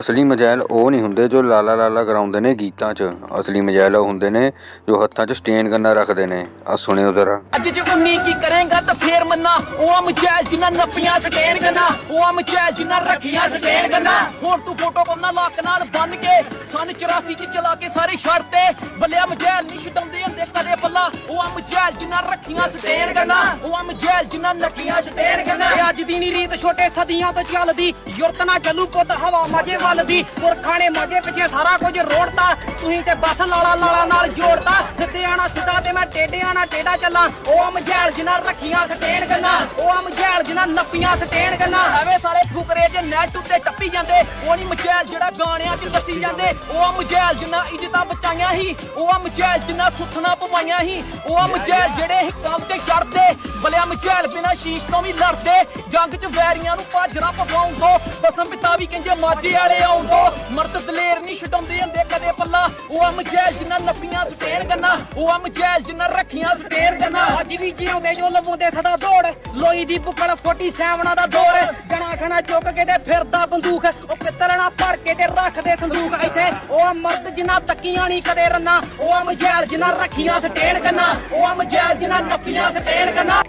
ਅਸਲੀ ਮਜੈਲ ਉਹ ਨਹੀਂ ਹੁੰਦੇ ਜੋ ਲਾਲਾ ਲਾਲਾ ਕਰਾਉਂਦੇ ਨੇ ਗੀਤਾਂ 'ਚ। ਅਸਲੀ ਮਜੈਲ ਉਹ ਹੁੰਦੇ ਨੇ ਜੋ ਹੱਥਾਂ 'ਚ ਸਟੇਨ ਗੰਨਾ ਰੱਖਦੇ ਨੇ। ਆ ਸੁਣਿਓ ਜ਼ਰਾ। ਅੱਜ ਜੇ ਕੋਈ ਕੀ ਕਰੇਗਾ ਤਾਂ ਫੇਰ ਮੰਨਾ। ਉਹ ਆ ਜਿਨ੍ਹਾਂ ਨੱਪੀਆਂ ਸਟੇਨ ਗੰਨਾ। ਉਹ ਆ ਜਿਨ੍ਹਾਂ ਰੱਖੀਆਂ ਸਟੇਨ ਗੰਨਾ। ਹੁਣ ਤੂੰ ਫੋਟੋ ਪਾਉਣਾ ਲੱਕ ਨਾਲ ਬੰਨ ਕੇ, ਸਨ 84 ਚ ਚਲਾ ਕੇ ਸਾਰੇ ਛੱਡਤੇ ਬੱਲਿਆ ਮਚੈਲ ਨਹੀਂ ਛਡਾਉਂਦੇ। ਬੱਲਾ ਉਹ ਆ ਮਚੈਲ ਜਿਨ੍ਹਾਂ ਰੱਖੀਆਂ ਸਟੇਨ ਗੰਨਾ ਉਹ ਆ ਮਚੈਲ ਜਿਨ੍ਹਾਂ ਨੱਪੀਆਂ ਸਟੇਨ ਗੰਨਾ ਇਹ ਅੱਜ ਦੀ ਨੀ ਰੀਤ ਛੋਟੇ ਸਦੀਆਂ ਤੋਂ ਚੱਲਦੀ ਯੁਰਤ ਨਾ ਚੱਲੂ ਪੁੱਤ ਹਵਾ ਮਾਝੇ ਵੱਲ ਦੀ ਪੁਰਖਾਂ ਨੇ ਮਾਝੇ ਪਿੱਛੇ ਸਾਰਾ ਕੁਝ ਰੋੜਤਾ। ਤੁਸੀਂ ਤੇ ਬਸ ਲਾਲਾ ਲਾਲਾ ਨਾਲ ਜੋੜਤਾ ਸਿੱਧੇ ਆਣਾ ਸਿੱਧਾ ਤੇ ਮੈਂ ਟੇਡੇ ਆਣਾ ਟੇਡਾ ਚੱਲਾਂ। ਉਹ ਆ ਮਝੈਲ ਜਿਨ੍ਹਾਂ ਰੱਖੀਆਂ ਸਟੇਨ ਗੰਨਾ ਉਹ ਆ ਮਝੈਲ ਜਿਨ੍ਹਾਂ ਨੱਪੀਆਂ ਸਟੇਨ ਗੰਨਾ ਐਵੇਂ ਸਾਰੇ ਫੁਕਰੇ ਜੇ ਨੈਟ ਉੱਤੇ ਜਾਂਦੇ, ਉਹ ਨਹੀਂ ਮਚੈਲ ਜਿਹੜਾ ਗਾਣਿਆਂ 'ਚ ਦੱਸੀ ਜਾਂਦੇ। ਉਹ ਆ ਮਝੈਲ ਜਿਨ੍ਹਾਂ ਇੱਜ਼ਤਾਂ ਬਚਾਈਆਂ ਸੀ, ਉਹ ਆ ਮਝੈਲ ਜਿਨ੍ਹਾਂ ਸੁੱਥਣਾ ਪਵਾਈਆਂ ਸੀ। ਉਹ ਆ ਮਝੈਲ ਜਿਹੜੇ ਬਲਿਆ ਮਚੈਲ ਬਿਨਾਂ ਸ਼ੀਸ਼ ਤੋਂ ਵੀ ਲੜਦੇ। ਜੰਗ 'ਚ ਵੈਰੀਆਂ ਨੂੰ ਭਾਜਣਾ ਪਵਾਉਣ ਤੋਂ ਬਸਮ ਪਿਤਾ ਵੀ ਕਹਿੰਦੇ, ਮਾਝੇ ਵਾਲੇ ਆਉਣ ਤੋਂ ਮਰਦ ਦਲੇਰ ਨਹੀਂ ਛਡਾਉਂਦੇ ਹੁੰਦੇ ਕਦੇ ਪੱਲਾ। ਉਹ ਆ ਮਚੈਲ ਜਿੰਨਾ ਨੱਪੀਆਂ ਸਟੇਨ ਕਰਨਾ ਉਹ ਆ ਮਚੈਲ ਜਿੰਨਾ ਰੱਖੀਆਂ ਸਟੇਨ ਕਰਨਾ ਅੱਜ ਵੀ ਜਿਉਂਦੇ ਜੋ ਲਵਾਉਂਦੇ ਸਦਾ ਦੌੜ। ਲੋਈ ਦੀ ਬੁੱਕਲ 47 ਦਾ ਦੌਰ ਜਣਾ ਖਣਾ ਚੁੱਕ ਕੇ ਤੇ ਫਿਰਦਾ ਬੰਦੂਕ ਉਹ ਪਿੱਤਲਣਾ ਭਰ ਕੇ ਤੇ ਰੱਖਦੇ ਸੰਦੂਕ ਇੱਥੇ ਉਹ ਮਰਦ ਜਿਨ੍ਹਾਂ ਤੱਕੀਆਂ ਨਹੀਂ ਕਦੇ ਰੰਨਾ। ਉਹ ਆ ਮਝੈਲ ਰੱਖੀਆਂ ਸਟੇਨ ਕਰਨਾ ਉਹ ਆ ਮਝੈਲ ਨੱਪੀਆਂ ਸਟੇਨ ਕਰਨਾ